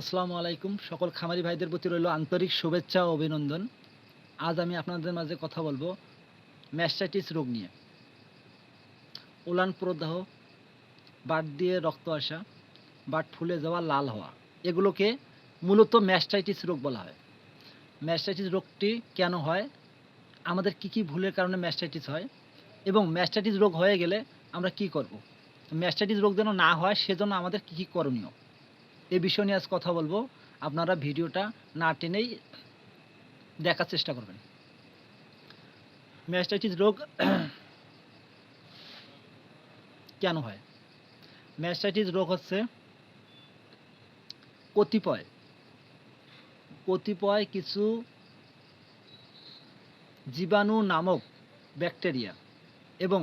আসসালামু আলাইকুম। সকল খামারি ভাইদের প্রতি রইল আন্তরিক শুভেচ্ছা ও অভিনন্দন। আজ আমি আপনাদের মাঝে কথা বলব ম্যাস্টাইটিস রোগ নিয়ে। উলান প্রদাহ, বাট দিয়ে রক্ত আসা, বাট ফুলে যাওয়া, লাল হওয়া, এগুলোকে মূলত ম্যাস্টাইটিস রোগ বলা হয়। ম্যাস্টাইটিস রোগটি কেন হয়? আমাদের কি কি ভুলের কারণে ম্যাস্টাইটিস হয়? এবং ম্যাস্টাইটিস রোগ হয়ে গেলে আমরা কি করব? ম্যাস্টাইটিস রোগ যেন না হয়, সেজন্য আমাদের কি কি করণীয়? এই বিষয় নিয়ে আজ কথা বলব। আপনারা ভিডিওটা না টেনেই দেখার চেষ্টা করবেন। ম্যাস্টাইটিস রোগ কেন হয়? ম্যাস্টাইটিস রোগ হচ্ছে কতিপয় কতিপয় কিছু জীবাণু নামক ব্যাকটেরিয়া এবং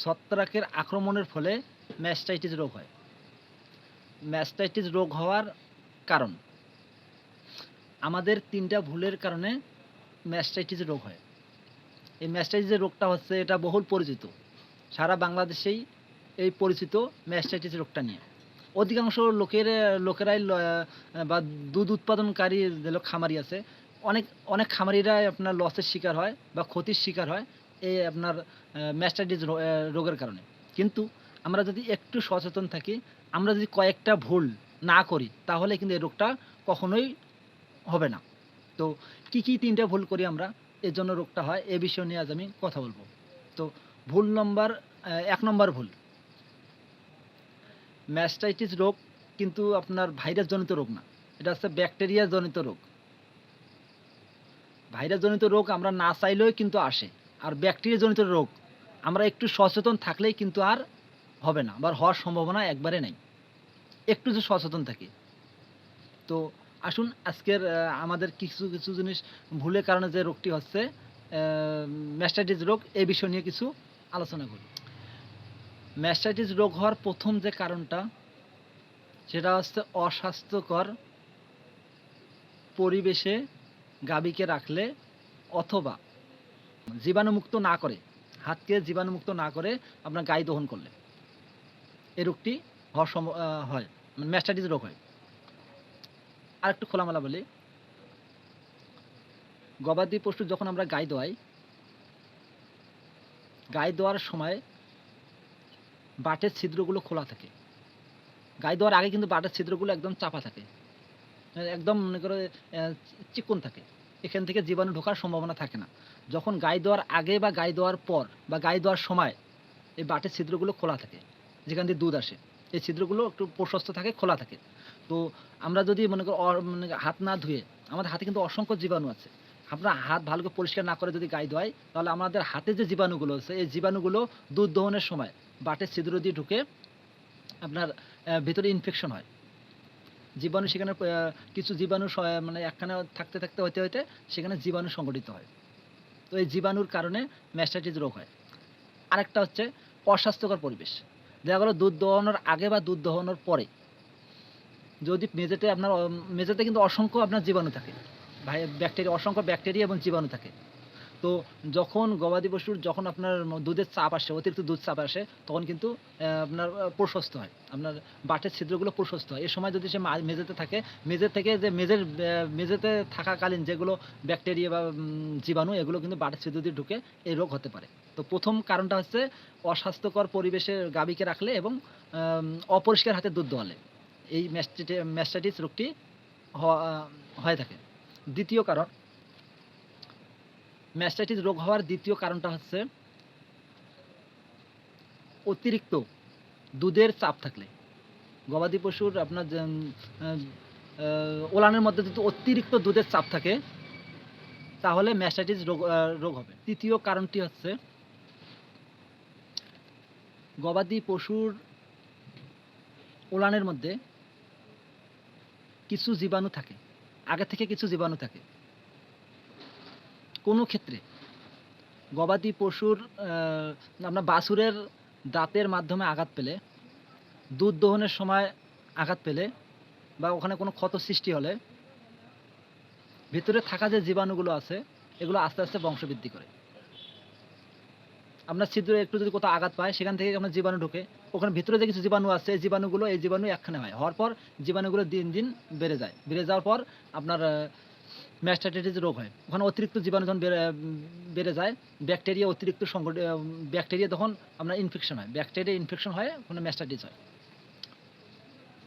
ছত্রাকের আক্রমণের ফলে ম্যাস্টাইটিস রোগ হয়। ম্যাস্টাইটিস রোগ হওয়ার কারণ। আমাদের তিনটা ভুলের কারণে ম্যাস্টাইটিস রোগ হয়। এই ম্যাস্টাইটিস রোগটা হচ্ছে, এটা বহুল পরিচিত। সারা বাংলাদেশেই এই পরিচিত ম্যাস্টাইটিস রোগটা নিয়ে। অধিকাংশ লোকের, লোকেরাই বা দুধ উৎপাদনকারী যে লোক খামারি আছে, অনেক অনেক খামারিরাই আপনার লসের শিকার হয় বা ক্ষতির শিকার হয় এই আপনার ম্যাস্টাইটিস রোগের কারণে। কিন্তু আমরা যদি একটু সচেতন থাকি আমরা যদি কয়েকটা ভুল না করি, তাহলে কিন্তু এই রোগটা কখনোই হবে না। তো কি কি তিনটা ভুল করি আমরা, এর জন্য রোগটা হয়, এ বিষয় নিয়ে আজ আমি কথা বলব। তো ভুল নম্বর এক নম্বর ভুল। ম্যাস্টাইটিস রোগ কিন্তু আপনার ভাইরাস জনিত রোগ না, এটা হচ্ছে ব্যাকটেরিয়া জনিত রোগ। ভাইরাস জনিত রোগ আমরা না চাইলেও কিন্তু আসে, আর ব্যাকটেরিয়া জনিত রোগ আমরা একটু সচেতন থাকলেই কিন্তু আর হবে না বা হওয়ার সম্ভাবনা একবারে নেই। একটু যে সচেতন থাকি। তো আসুন, আজকের আমাদের কিছু কিছু জিনিস ভুলের কারণে যে রোগটি হচ্ছে ম্যাস্টাইটিস রোগ, এই বিষয় নিয়ে কিছু আলোচনা করি। ম্যাস্টাইটিস রোগ হওয়ার প্রথম যে কারণটা, সেটা হচ্ছে অস্বাস্থ্যকর পরিবেশে গাভীকে রাখলে অথবা জীবাণুমুক্ত না করে, হাতকে জীবাণুমুক্ত না করে আপনার গাই দহন করলে। এই রোগটি হওয়ার আহ, হয় মানে ম্যাস্টাইটিস রোগ হয়। আর একটু খোলামেলা বলি। গবাদি পশু যখন আমরা গাই দোয়াই গাই দেওয়ার সময় বাটের ছিদ্রগুলো খোলা থাকে। গাই দেওয়ার আগে কিন্তু বাটের ছিদ্রগুলো একদম চাপা থাকে। একদম মনে করে চিকন থাকে। এখান থেকে জীবাণু ঢোকার সম্ভাবনা থাকে না। যখন গাই দেওয়ার আগে বা গাই দেওয়ার পর বা গাই দেওয়ার সময় এই বাটের ছিদ্রগুলো খোলা থাকে। যেখান দিয়ে দুধ আসে। এই ছিদ্রগুলো একটু প্রশস্ত থাকে, খোলা থাকে। তো আমরা যদি মনে করি মানে হাত না ধুয়ে, আমাদের হাতে কিন্তু অসংখ্য জীবাণু আছে। আমরা হাত ভালো করে পরিষ্কার না করে যদি গায়ে ধোয়াই, তাহলে আমাদের হাতে যে জীবাণুগুলো আছে, এই জীবাণুগুলো দুধ দহনের সময় বাটের ছিদ্র দিয়ে ঢুকে আপনার ভিতরে ইনফেকশন হয়। জীবাণু সেখানে কিছু জীবাণু মানে একখানে থাকতে থাকতে হইতে হইতে সেখানে জীবাণু সংগঠিত হয়। তো এই জীবাণুর কারণে ম্যাস্টাইটিস রোগ হয়। আরেকটা হচ্ছে অস্বাস্থ্যকর পরিবেশ। দেখা গেলো দুধ দোহানোর আগে বা দুধ দোহানোর পরে। যদি মেঝেতে আপনার, মেঝেতে কিন্তু অসংখ্য আপনার জীবাণু থাকে। ব্যাকটেরিয়া, অসংখ্য ব্যাকটেরিয়া এবং জীবাণু থাকে। তো যখন গবাদি পশুর যখন আপনার দুধের চাপ আসে, অতিরিক্ত দুধ চাপ আসে, তখন কিন্তু আপনার প্রশস্ত হয়। আপনার বাটের ছিদ্রগুলো প্রশস্ত হয়। এ সময় যদি সে মেঝেতে থাকে, মেঝে থেকে যে মেঝের মেঝেতে থাকাকালীন যেগুলো ব্যাকটেরিয়া বা জীবাণু, এগুলো কিন্তু বাটের ছিদ্র দিয়ে ঢুকে এই রোগ হতে পারে। তো প্রথম কারণটা হচ্ছে অস্বাস্থ্যকর পরিবেশে গাভীকে রাখলে এবং অপরিষ্কার হাতে দুধ দোয়ালে। এই ম্যাস্টাইটি ম্যাস্টাইটিস রোগটি হয়ে থাকে। দ্বিতীয় কারণ ম্যাস্টাইটিস রোগ হওয়ার দ্বিতীয় কারণটা হচ্ছে অতিরিক্ত দুধের চাপ থাকলে। গবাদি পশুর আপনার ওলানের মধ্যে যদি অতিরিক্ত দুধের চাপ থাকে, তাহলে ম্যাস্টাইটিস রোগ রোগ হবে। তৃতীয় কারণটি হচ্ছে গবাদি পশুর ওলানের মধ্যে কিছু জীবাণু থাকে। আগে থেকে কিছু জীবাণু থাকে। কোনো ক্ষেত্রে গবাদি পশুর আপনার বাছুরের দাঁতের মাধ্যমে আঘাত পেলে, দুধ দহনের সময় আঘাত পেলে বা ওখানে কোনো ক্ষত সৃষ্টি হলে, ভিতরে থাকা যে জীবাণুগুলো আছে, এগুলো আস্তে আস্তে বংশবৃদ্ধি করে। আপনার ছিদ্রে একটু যদি কোথাও আঘাত পায়, সেখান থেকে আপনার জীবাণু ঢোকে। ওখানে ভিতরে যে কিছু জীবাণু আছে, এই জীবাণুগুলো, এই জীবাণু একখানে হয়। হওয়ার পর জীবাণুগুলো দিন দিন বেড়ে যায়। বেড়ে যাওয়ার পর আপনার ম্যাস্টাইটিস রোগ হয়। ওখানে অতিরিক্ত জীবাণু যখন বেড়ে যায়। ব্যাকটেরিয়া অতিরিক্ত সংগঠ ব্যাকটেরিয়া তখন আপনার ইনফেকশন হয়। ব্যাকটেরিয়া ইনফেকশন হয়, ওখানে ম্যাস্টাইটিস হয়।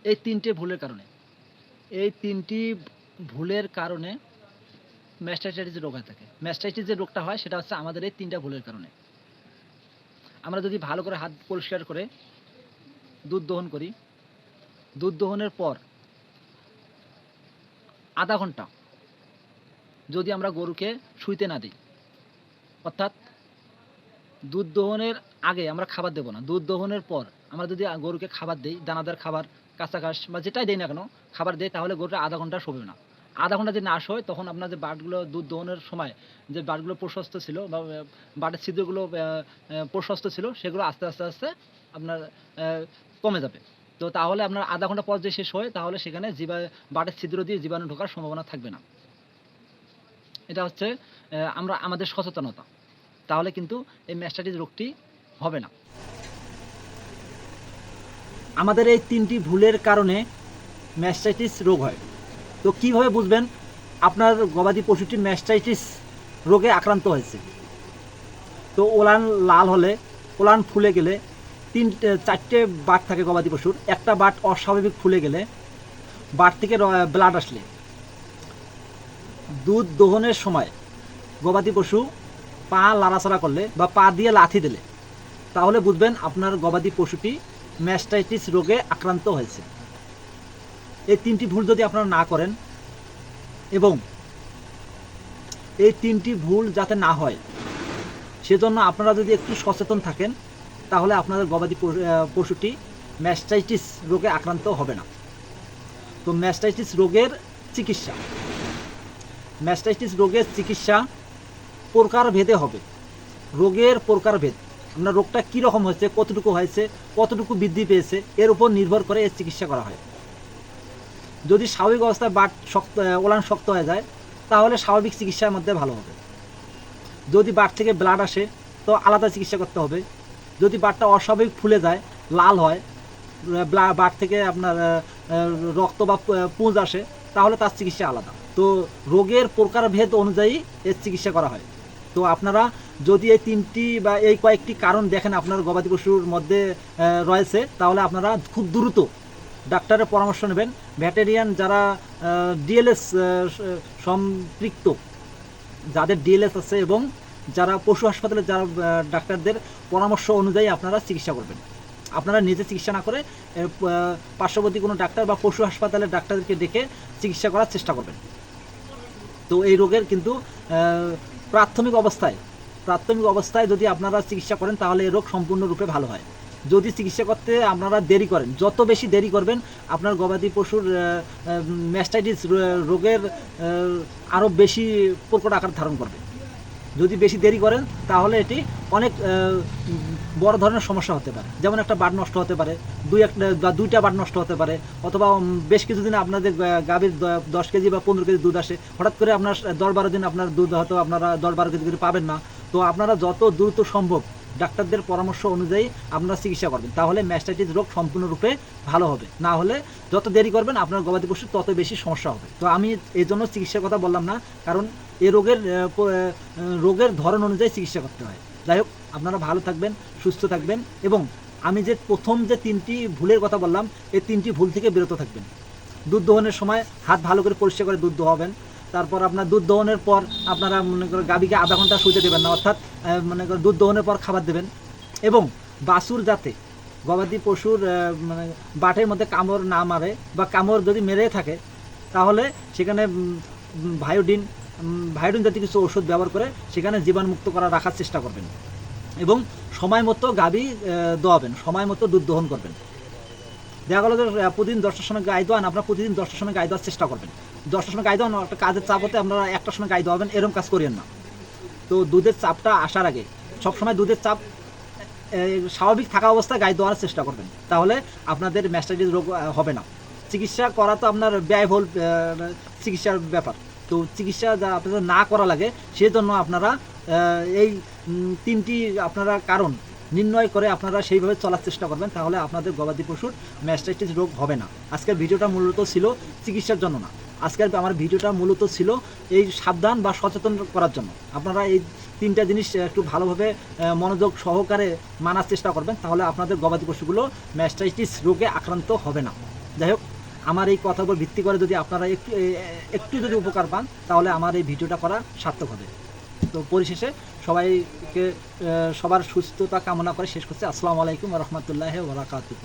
এই তিনটে ভুলের কারণে। এই তিনটি ভুলের কারণে ম্যাস্টাইটিস রোগ হয়ে থাকে। ম্যাস্টাইটিস যে রোগটা হয়, সেটা হচ্ছে আমাদের এই তিনটা ভুলের কারণে। আমরা যদি ভালো করে হাত পরিষ্কার করে দুধ দহন করি, দুধ দহনের পর আধা ঘণ্টা যদি আমরা গরুকে শুইতে না দিই। অর্থাৎ দুধ দোহনের আগে আমরা খাবার দেবো না। দুধ দোহনের পর আমরা যদি গরুকে খাবার দিই, দানাদার খাবার, কাঁচা ঘাস বা যেটাই দিই না কেন, খাবার দেয় তাহলে গরুটা আধা ঘণ্টা শোবে না। আধা ঘণ্টা যদি না শোয়, তখন আপনার যে বাটগুলো দুধ দোহনের সময় যে বাটগুলো প্রশস্ত ছিল বা বাটের ছিদ্রগুলো প্রশস্ত ছিল, সেগুলো আস্তে আস্তে আস্তে আপনার কমে যাবে। তো তাহলে আপনার আধা ঘণ্টা পর যে শেষ হয় তাহলে সেখানে জীবা, বাটের ছিদ্র দিয়ে জীবাণু ঢোকার সম্ভাবনা থাকবে না। এটা হচ্ছে আমরা, আমাদের সচেতনতা। তাহলে কিন্তু এই ম্যাস্টাইটিস রোগটি হবে না। আমাদের এই তিনটি ভুলের কারণে ম্যাস্টাইটিস রোগ হয়। তো কীভাবে বুঝবেন? আপনার গবাদি পশুটি ম্যাস্টাইটিস রোগে আক্রান্ত হয়েছে। তো ওলান লাল হলে, ওলান ফুলে গেলে, তিন, চারটে বাট থাকে গবাদি পশুর। একটা বাট অস্বাভাবিক ফুলে গেলে, বাট থেকে ব্লাড আসলে। দুধ দহনের সময় গবাদি পশু পা লাড়াচাড়া করলে বা পা দিয়ে লাথি দিলে, তাহলে বুঝবেন আপনার গবাদি পশুটি ম্যাস্টাইটিস রোগে আক্রান্ত হয়েছে। এই তিনটি ভুল যদি আপনারা না করেন এবং এই তিনটি ভুল যাতে না হয়, সেজন্য আপনারা যদি একটু সচেতন থাকেন, তাহলে আপনাদের গবাদি পশু- পশুটি ম্যাস্টাইটিস রোগে আক্রান্ত হবে না। তো ম্যাস্টাইটিস রোগের চিকিৎসা ম্যাস্টাইটিস রোগের চিকিৎসা প্রকার ভেদে হবে। রোগের প্রকার ভেদ। আপনার রোগটা কী রকম হয়েছে, কতটুকু হয়েছে, কতটুকু বৃদ্ধি পেয়েছে, এর উপর নির্ভর করে এর চিকিৎসা করা হয়। যদি স্বাভাবিক অবস্থায় বাট শক্ত, ওলান শক্ত হয়ে যায়, তাহলে স্বাভাবিক চিকিৎসার মধ্যে ভালো হবে। যদি বাট থেকে ব্লাড আসে, তো আলাদা চিকিৎসা করতে হবে। যদি বাটটা অস্বাভাবিক ফুলে যায়, লাল হয় বাট থেকে আপনার রক্ত বা পুঁজ আসে, তাহলে তার চিকিৎসা আলাদা। তো রোগের প্রকারভেদ অনুযায়ী এর চিকিৎসা করা হয়। তো আপনারা যদি এই তিনটি বা এই কয়েকটি কারণ দেখেন আপনার গবাদি পশুর মধ্যে রয়েছে, তাহলে আপনারা খুব দ্রুত ডাক্তারের পরামর্শ নেবেন। ভ্যাটেরিয়ান যারা ডিএলএস সম্পৃক্ত, যাদের ডিএলএস আছে এবং যারা পশু হাসপাতালে যারা ডাক্তারদের পরামর্শ অনুযায়ী আপনারা চিকিৎসা করবেন। আপনারা নিজে চিকিৎসা না করে পার্শ্ববর্তী কোনো ডাক্তার বা পশু হাসপাতালের ডাক্তারদেরকে ডেকে চিকিৎসা করার চেষ্টা করবেন। তো এই রোগের কিন্তু প্রাথমিক অবস্থায় প্রাথমিক অবস্থায় যদি আপনারা চিকিৎসা করেন, তাহলে এই রোগ সম্পূর্ণরূপে ভালো হয়। যদি চিকিৎসা করতে আপনারা দেরি করেন, যত বেশি দেরি করবেন, আপনার গবাদি পশুর ম্যাস্টাইটিস রোগের আরও বেশি প্রকট আকার ধারণ করবে। যদি বেশি দেরি করেন, তাহলে এটি অনেক বড় ধরনের সমস্যা হতে পারে। যেমন একটা বাট নষ্ট হতে পারে, দুই একটা, বা দুইটা বাট নষ্ট হতে পারে, অথবা বেশ কিছুদিন আপনাদের গাভীর দশ কেজি বা পনেরো কেজি দুধ আসে, হঠাৎ করে আপনার দশ বারো দিন আপনার দুধ হয়তো আপনারা দশ বারো কেজি করে পাবেন না। তো আপনারা যত দ্রুত সম্ভব ডাক্তারদের পরামর্শ অনুযায়ী আপনারা চিকিৎসা করবেন। তাহলে ম্যাস্টাইটিস রোগ সম্পূর্ণরূপে ভালো হবে। না হলে যত দেরি করবেন, আপনার গবাদি পশুর তত বেশি সমস্যা হবে। তো আমি এই জন্য চিকিৎসার কথা বললাম না, কারণ এই রোগের রোগের ধরন অনুযায়ী চিকিৎসা করতে হয়। যাই হোক, আপনারা ভালো থাকবেন, সুস্থ থাকবেন এবং আমি যে প্রথম যে তিনটি ভুলের কথা বললাম, এই তিনটি ভুল থেকে বিরত থাকবেন। দুধ দহনের সময় হাত ভালো করে পরিষ্কার করে দুধ দোহাবেন। তারপর আপনার দুধ দহনের পর আপনারা মনে করেন গাভীকে আধা ঘণ্টা শুইতে দেবেন না, অর্থাৎ মনে করেন দুধ দহনের পর খাবার দেবেন এবং বাছুর যাতে গবাদি পশুর মানে বাটের মধ্যে কামড় না মারে বা কামড় যদি মেরে থাকে, তাহলে সেখানে ভায়োডিন ভায়োডিন জাতীয় কিছু ওষুধ ব্যবহার করে সেখানে জীবাণুমুক্ত করা রাখার চেষ্টা করবেন। এবং সময় মতো গাভী দোয়াবেন, সময় মতো দুধ দহন করবেন। দেখা গেলো যে প্রতিদিন দশটার সময় গাই দোয়ান, আপনারা প্রতিদিন দশটার সময় গাই দেওয়ার চেষ্টা করবেন। দশটার সময় গাই দেওয়ান একটা কাজের চাপ হতে আপনারা একটার সময় গাই দোয়াবেন এরকম কাজ করিয়েন না। তো দুধের চাপটা আসার আগে, সবসময় দুধের চাপ স্বাভাবিক থাকা অবস্থায় গাই দেওয়ার চেষ্টা করবেন। তাহলে আপনাদের ম্যাস্টাইটিস রোগ হবে না। চিকিৎসা করা তো আপনার ব্যয়বহুল চিকিৎসার ব্যাপার। তো চিকিৎসা যা আপনাদের না করা লাগে, সেজন্য আপনারা এই তিনটি আপনারা কারণ নির্ণয় করে আপনারা সেইভাবে চলার চেষ্টা করবেন, তাহলে আপনাদের গবাদি পশুর ম্যাস্টাইটিস রোগ হবে না। আজকের ভিডিওটা মূলত ছিল চিকিৎসার জন্য না। আজকের আমার ভিডিওটা মূলত ছিল এই সাবধান বা সচেতন করার জন্য। আপনারা এই তিনটা জিনিস একটু ভালোভাবে মনোযোগ সহকারে মানার চেষ্টা করবেন, তাহলে আপনাদের গবাদি পশুগুলো ম্যাস্টাইটিস রোগে আক্রান্ত হবে না। যাই হোক আমার এই কথার উপর ভিত্তি করে যদি আপনারা একটু একটু যদি উপকার পান, তাহলে আমার এই ভিডিওটা করা সার্থক হবে। তো পরিশেষে সবাইকে সবার সুস্থতা কামনা করে শেষ করছে। আসসালামু আলাইকুম রহমতুল্লাহ ওবরাকাতুহ